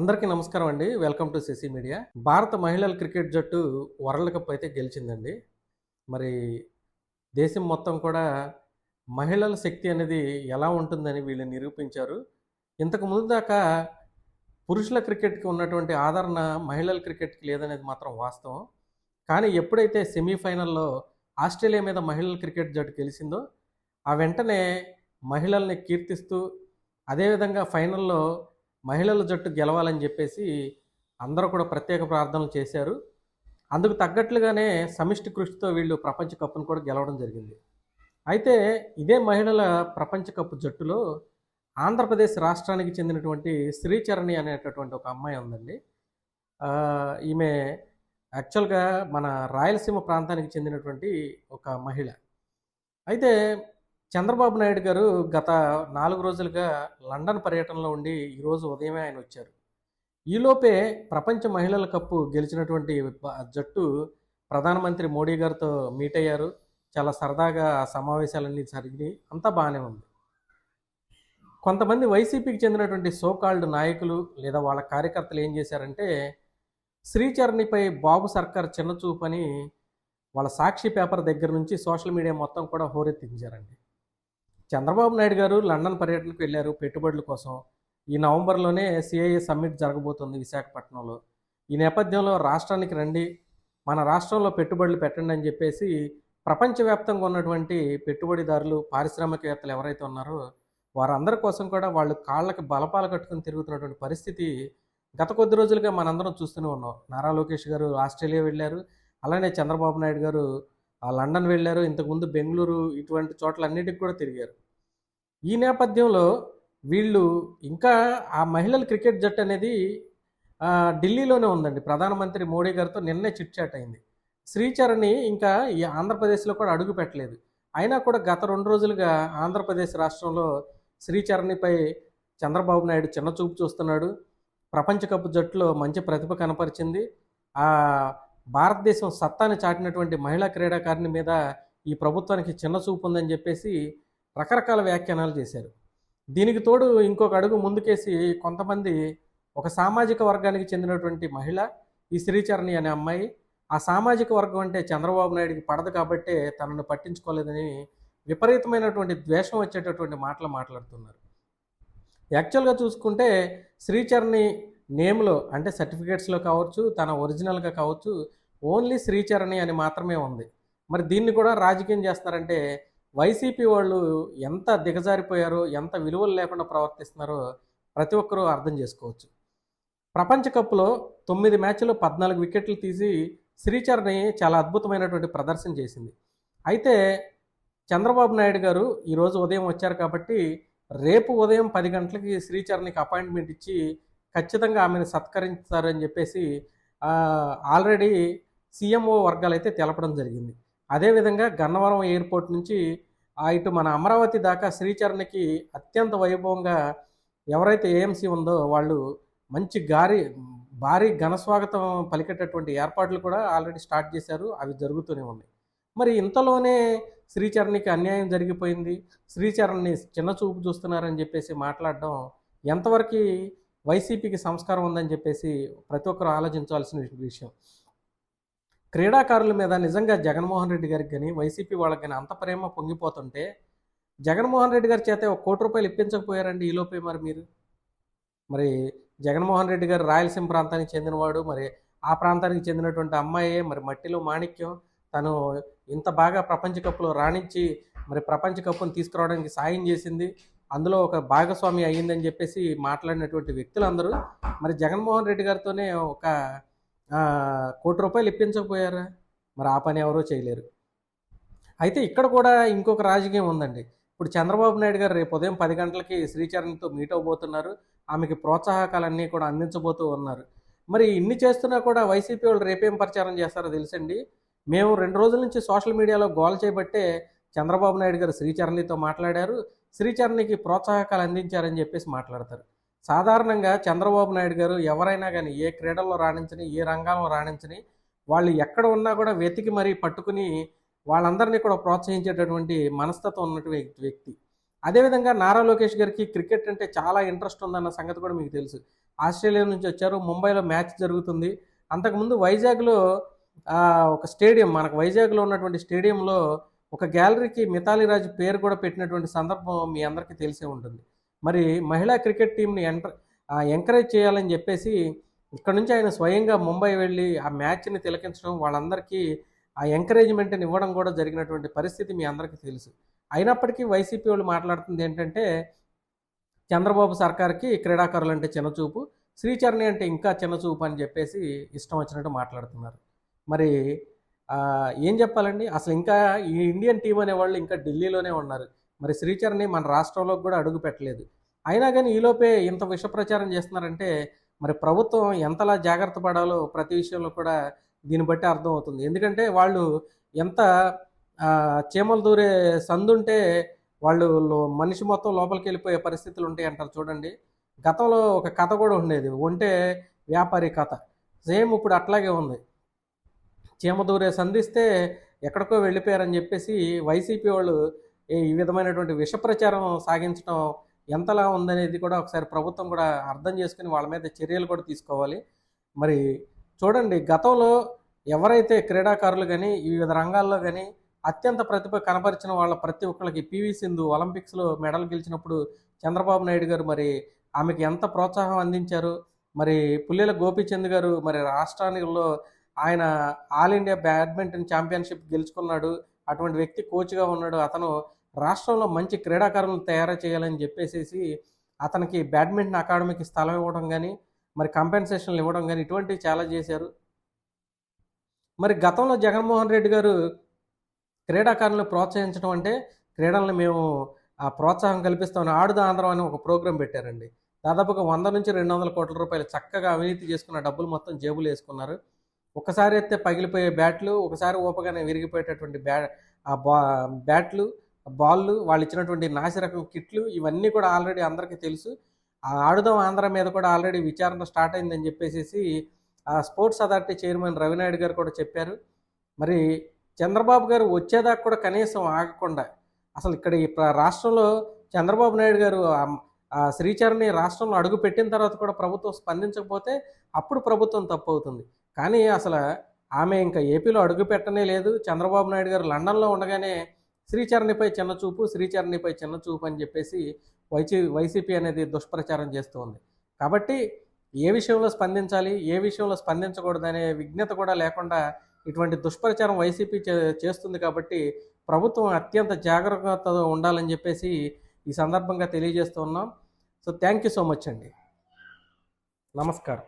అందరికీ నమస్కారం అండి. Welcome to CC media. భారత మహిళల క్రికెట్ జట్టు వరల్డ్ కప్ అయితే గెలిచిందండి. మరి దేశం మొత్తం కూడా మహిళల శక్తి అనేది ఎలా ఉంటుందని వీళ్ళు నిరూపించారు. ఇంతకు ముందు దాకా పురుషుల క్రికెట్కి ఉన్నటువంటి ఆదరణ మహిళల క్రికెట్కి లేదనేది మాత్రం వాస్తవం. కానీ ఎప్పుడైతే సెమీఫైనల్లో ఆస్ట్రేలియా మీద మహిళల క్రికెట్ జట్టు గెలిచిందో ఆ వెంటనే మహిళల్ని కీర్తిస్తూ అదేవిధంగా ఫైనల్లో మహిళల జట్టు గెలవాలని చెప్పేసి అందరూ కూడా ప్రత్యేక ప్రార్థనలు చేశారు. అందుకు తగ్గట్లుగానే సమిష్టి కృషితో వీళ్ళు ప్రపంచ కప్ను కూడా గెలవడం జరిగింది. అయితే ఇదే మహిళల ప్రపంచ కప్ జట్టులో ఆంధ్రప్రదేశ్ రాష్ట్రానికి చెందినటువంటి శ్రీచరణి అనేటటువంటి ఒక అమ్మాయి ఉందండి. ఈమె యాక్చువల్గా మన రాయలసీమ ప్రాంతానికి చెందినటువంటి ఒక మహిళ. అయితే చంద్రబాబు నాయుడు గారు గత నాలుగు రోజులుగా లండన్ పర్యటనలో ఉండి ఈరోజు ఉదయమే ఆయన వచ్చారు. ఈలోపే ప్రపంచ మహిళల కప్పు గెలిచినటువంటి జట్టు ప్రధానమంత్రి మోడీ గారితో మీట్ అయ్యారు. చాలా సరదాగా సమావేశాలన్నీ జరిగినాయి. అంతా బాగానే ఉంది. కొంతమంది వైసీపీకి చెందినటువంటి సోకాల్డ్ నాయకులు లేదా వాళ్ళ కార్యకర్తలు ఏం చేశారంటే శ్రీచరణిపై బాబు సర్కార్ చిన్న చూపని వాళ్ళ సాక్షి పేపర్ దగ్గర నుంచి సోషల్ మీడియా మొత్తం కూడా హోరెత్తించారండి. చంద్రబాబు నాయుడు గారు లండన్ పర్యటనకు వెళ్ళారు పెట్టుబడుల కోసం. ఈ నవంబర్లోనే సిఐఏ సమ్మిట్ జరగబోతుంది విశాఖపట్నంలో. ఈ నేపథ్యంలో రాష్ట్రానికి రండి మన రాష్ట్రంలో పెట్టుబడులు పెట్టండి అని చెప్పేసి ప్రపంచవ్యాప్తంగా ఉన్నటువంటి పెట్టుబడిదారులు పారిశ్రామికవేత్తలు ఎవరైతే ఉన్నారో వారందరి కోసం కూడా వాళ్ళు కాళ్ళకి బలపాలు కట్టుకుని తిరుగుతున్నటువంటి పరిస్థితి గత కొద్ది రోజులుగా మనందరం చూస్తూనే ఉన్నాం. నారా లోకేష్ గారు ఆస్ట్రేలియా వెళ్ళారు అలానే చంద్రబాబు నాయుడు గారు ఆ లండన్ వెళ్ళారు ఇంతకుముందు బెంగళూరు ఇటువంటి చోట్లన్నిటికి కూడా తిరిగారు. ఈ నేపథ్యంలో వీళ్ళు ఇంకా ఆ మహిళల క్రికెట్ జట్టు అనేది ఢిల్లీలోనే ఉందండి. ప్రధానమంత్రి మోడీ గారితో నిన్నే చిట్చాట్ అయింది. శ్రీచరణి ఇంకా ఈ ఆంధ్రప్రదేశ్లో కూడా అడుగు పెట్టలేదు. అయినా కూడా గత రెండు రోజులుగా ఆంధ్రప్రదేశ్ రాష్ట్రంలో శ్రీచరణిపై చంద్రబాబు నాయుడు చిన్న చూపు చూస్తున్నాడు. ప్రపంచ కప్ జట్టులో మంచి ప్రతిభ కనపరిచింది. ఆ భారతదేశం సత్తాని చాటినటువంటి మహిళా క్రీడాకారిణి మీద ఈ ప్రభుత్వానికి చిన్న చూపు ఉందని చెప్పేసి రకరకాల వ్యాఖ్యానాలు చేశారు. దీనికి తోడు ఇంకొక అడుగు ముందుకేసి కొంతమంది ఒక సామాజిక వర్గానికి చెందినటువంటి మహిళ ఈ శ్రీచరణి అనే అమ్మాయి ఆ సామాజిక వర్గం అంటే చంద్రబాబు నాయుడికి పడదు కాబట్టే తనను పట్టించుకోలేదని విపరీతమైనటువంటి ద్వేషం వచ్చేటటువంటి మాటలు మాట్లాడుతున్నారు. యాక్చువల్గా చూసుకుంటే శ్రీచరణి నేమ్లో అంటే సర్టిఫికేట్స్లో కావచ్చు తన ఒరిజినల్గా కావచ్చు ఓన్లీ శ్రీచరణి అని మాత్రమే ఉంది. మరి దీన్ని కూడా రాజకీయం చేస్తున్నారంటే వైసీపీ వాళ్ళు ఎంత దిగజారిపోయారో ఎంత విలువలు లేకుండా ప్రవర్తిస్తున్నారో ప్రతి ఒక్కరూ అర్థం చేసుకోవచ్చు. ప్రపంచ కప్లో తొమ్మిది మ్యాచ్లో పద్నాలుగు వికెట్లు తీసి శ్రీచరణి చాలా అద్భుతమైనటువంటి ప్రదర్శన చేసింది. అయితే చంద్రబాబు నాయుడు గారు ఈరోజు ఉదయం వచ్చారు కాబట్టి రేపు ఉదయం పది గంటలకి శ్రీచరణికి అపాయింట్మెంట్ ఇచ్చి ఖచ్చితంగా ఆమెను సత్కరించారని చెప్పేసి ఆల్రెడీ సీఎంఓ వర్గాలు అయితే తెలపడం జరిగింది. అదేవిధంగా గన్నవరం ఎయిర్పోర్ట్ నుంచి ఆ ఇటు మన అమరావతి దాకా శ్రీచరణకి అత్యంత వైభవంగా ఎవరైతే ఏఎంసీ ఉందో వాళ్ళు మంచి గారి భారీ ఘనస్వాగతం పలికేటటువంటి ఏర్పాట్లు కూడా ఆల్రెడీ స్టార్ట్ చేశారు. అవి జరుగుతూనే ఉన్నాయి. మరి ఇంతలోనే శ్రీచరణ్కి అన్యాయం జరిగిపోయింది. శ్రీచరణ్ని చిన్న చూపు చూస్తున్నారని చెప్పేసి మాట్లాడడం ఎంతవరకు వైసీపీకి సంస్కారం ఉందని చెప్పేసి ప్రతి ఒక్కరు ఆలోచించాల్సిన విషయం. క్రీడాకారుల మీద నిజంగా జగన్మోహన్ రెడ్డి గారికి కానీ వైసీపీ వాళ్ళకి కానీ అంత ప్రేమ పొంగిపోతుంటే జగన్మోహన్ రెడ్డి గారి చేత ఒక కోటి రూపాయలు ఇప్పించకపోయారండి ఈలోపే మరి మీరు? మరి జగన్మోహన్ రెడ్డి గారు రాయలసీమ ప్రాంతానికి చెందినవాడు మరి ఆ ప్రాంతానికి చెందినటువంటి అమ్మాయే మరి మట్టిలో మాణిక్యం తను ఇంత బాగా ప్రపంచ కప్పులో రాణించి మరి ప్రపంచ కప్పును తీసుకురావడానికి సాయం చేసింది. అందులో ఒక భాగస్వామి అయ్యిందని చెప్పేసి మాట్లాడినటువంటి వ్యక్తులందరూ మరి జగన్మోహన్ రెడ్డి గారితోనే ఒక కోటి రూపాయలు ఇప్పించకపోయారా? మరి ఆ పని ఎవరో చేయలేరు. అయితే ఇక్కడ కూడా ఇంకొక రాజకీయం ఉందండి. ఇప్పుడు చంద్రబాబు నాయుడు గారు రేపు ఉదయం పది గంటలకి శ్రీచరణ్తో మీట్ అవబోతున్నారు. ఆమెకి ప్రోత్సాహకాలన్నీ కూడా అందించబోతూ ఉన్నారు. మరి ఇన్ని చేస్తున్నా కూడా వైసీపీ వాళ్ళు రేపేం ప్రచారం చేస్తారో తెలుసండి. మేము రెండు రోజుల నుంచి సోషల్ మీడియాలో గోల్ చేయబట్టే చంద్రబాబు నాయుడు గారు శ్రీచరణితో మాట్లాడారు. శ్రీచరణికి ప్రోత్సాహకాలు అందించారని చెప్పేసి మాట్లాడతారు. సాధారణంగా చంద్రబాబు నాయుడు గారు ఎవరైనా కానీ ఏ క్రీడల్లో రాణించని ఏ రంగంలో రాణించని వాళ్ళు ఎక్కడ ఉన్నా కూడా వెతికి మరీ పట్టుకుని వాళ్ళందరినీ కూడా ప్రోత్సహించేటటువంటి మనస్తత్వం ఉన్నటువంటి వ్యక్తి. అదేవిధంగా నారా లోకేష్ గారికి క్రికెట్ అంటే చాలా ఇంట్రెస్ట్ ఉందన్న సంగతి కూడా మీకు తెలుసు. ఆస్ట్రేలియా నుంచి వచ్చారు ముంబైలో మ్యాచ్ జరుగుతుంది. అంతకుముందు వైజాగ్లో ఒక స్టేడియం మనకు వైజాగ్లో ఉన్నటువంటి స్టేడియంలో ఒక గ్యాలరీకి మితాలి రాజు పేరు కూడా పెట్టినటువంటి సందర్భం మీ అందరికీ తెలిసే ఉంటుంది. మరి మహిళా క్రికెట్ టీంని ఎంటర్ ఎంకరేజ్ చేయాలని చెప్పేసి ఇక్కడ నుంచి ఆయన స్వయంగా ముంబై వెళ్ళి ఆ మ్యాచ్ని తిలకించడం వాళ్ళందరికీ ఆ ఎంకరేజ్మెంట్ని ఇవ్వడం కూడా జరిగినటువంటి పరిస్థితి మీ అందరికీ తెలుసు. అయినప్పటికీ వైసీపీ వాళ్ళు మాట్లాడుతుంది ఏంటంటే చంద్రబాబు సర్కార్కి క్రీడాకారులు అంటే చిన్నచూపు శ్రీచరణి అంటే ఇంకా చిన్నచూపు అని చెప్పేసి ఇష్టం వచ్చినట్టు మాట్లాడుతున్నారు. మరి ఏం చెప్పాలండి? అసలు ఇంకా ఈ ఇండియన్ టీం అనే వాళ్ళు ఇంకా ఢిల్లీలోనే ఉన్నారు. మరి శ్రీచరణి మన రాష్ట్రంలోకి కూడా అడుగు పెట్టలేదు. అయినా కానీ ఈలోపే ఇంత విష ప్రచారం చేస్తున్నారంటే మరి ప్రభుత్వం ఎంతలా జాగ్రత్త పడాలో ప్రతి విషయంలో కూడా దీన్ని బట్టి అర్థమవుతుంది. ఎందుకంటే వాళ్ళు ఎంత చీమలు దూరే సందుంటే వాళ్ళు మనిషి మొత్తం లోపలికి వెళ్ళిపోయే పరిస్థితులు ఉంటాయి అంటారు చూడండి. గతంలో ఒక కథ కూడా ఉండేది. ఒంటే వ్యాపారి కథ. సేమ్ ఇప్పుడు అట్లాగే ఉంది. చీమ దూరే సంధిస్తే ఎక్కడికో వెళ్ళిపోయారని చెప్పేసి వైసీపీ వాళ్ళు ఈ- విధమైనటువంటి విష ప్రచారం సాగించడం ఎంతలా ఉందనేది కూడా ఒకసారి ప్రభుత్వం కూడా అర్థం చేసుకుని వాళ్ళ మీద చర్యలు కూడా తీసుకోవాలి. మరి చూడండి గతంలో ఎవరైతే క్రీడాకారులు కానీ వివిధ రంగాల్లో కానీ అత్యంత ప్రతిభ కనపరిచిన వాళ్ళ ప్రతి ఒక్కరికి పివి సింధు ఒలింపిక్స్లో మెడల్ గెలిచినప్పుడు చంద్రబాబు నాయుడు గారు మరి ఆమెకి ఎంత ప్రోత్సాహం అందించారు? మరి పుల్లెల గోపీచంద్ గారు మరి రాష్ట్రానిలో ఆయన ఆల్ ఇండియా బ్యాడ్మింటన్ ఛాంపియన్షిప్ గెలుచుకున్నాడు. అటువంటి వ్యక్తి కోచ్గా ఉన్నాడు. అతను రాష్ట్రంలో మంచి క్రీడాకారులను తయారు చేయాలని చెప్పేసి అతనికి బ్యాడ్మింటన్ అకాడమీకి స్థలం ఇవ్వడం కానీ మరి కంపెన్సేషన్లు ఇవ్వడం కానీ ఇటువంటివి చాలా చేశారు. మరి గతంలో జగన్మోహన్ రెడ్డి గారు క్రీడాకారులను ప్రోత్సహించడం అంటే క్రీడలను మేము ఆ ప్రోత్సాహం కల్పిస్తామని ఆడుదా ఆంధ్రం అని ఒక ప్రోగ్రాం పెట్టారండి. దాదాపుగా వంద నుంచి రెండు వందల కోట్ల రూపాయలు చక్కగా అవినీతి చేసుకున్న డబ్బులు మొత్తం జేబులు వేసుకున్నారు. ఒకసారి అయితే పగిలిపోయే బ్యాట్లు ఒకసారి ఓపగానే విరిగిపోయేటటువంటి బ్యా ఆ బా బ్యాట్లు బాళ్ళు వాళ్ళు ఇచ్చినటువంటి నాసిరకం కిట్లు ఇవన్నీ కూడా ఆల్రెడీ అందరికీ తెలుసు. ఆ ఆడుదాం ఆంధ్ర మీద కూడా ఆల్రెడీ విచారణ స్టార్ట్ అయిందని చెప్పేసి ఆ స్పోర్ట్స్ అథారిటీ చైర్మన్ రవినాయుడు గారు కూడా చెప్పారు. మరి చంద్రబాబు గారు వచ్చేదాకా కూడా కనీసం ఆగకుండా అసలు ఇక్కడ ఈ రాష్ట్రంలో చంద్రబాబు నాయుడు గారు ఆ- శ్రీచరణి రాష్ట్రంలో అడుగు పెట్టిన తర్వాత కూడా ప్రభుత్వం స్పందించకపోతే అప్పుడు ప్రభుత్వం తప్పు అవుతుంది. కానీ అసలు ఆమె ఇంకా ఏపీలో అడుగు పెట్టనే లేదు. చంద్రబాబు నాయుడు గారు లండన్లో ఉండగానే శ్రీచరణిపై చిన్న చూపు శ్రీచరణిపై చిన్న చూపు అని చెప్పేసి వైసీ వైసీపీ అనేది దుష్ప్రచారం చేస్తూ ఉంది కాబట్టి ఏ విషయంలో స్పందించాలి ఏ విషయంలో స్పందించకూడదనే విజ్ఞత కూడా లేకుండా ఇటువంటి దుష్ప్రచారం వైసీపీ చే- చేస్తుంది కాబట్టి ప్రభుత్వం అత్యంత జాగ్రత్తగా ఉండాలని చెప్పేసి ఈ సందర్భంగా తెలియజేస్తూ ఉన్నాం. So thank you so much అండి. నమస్కారం.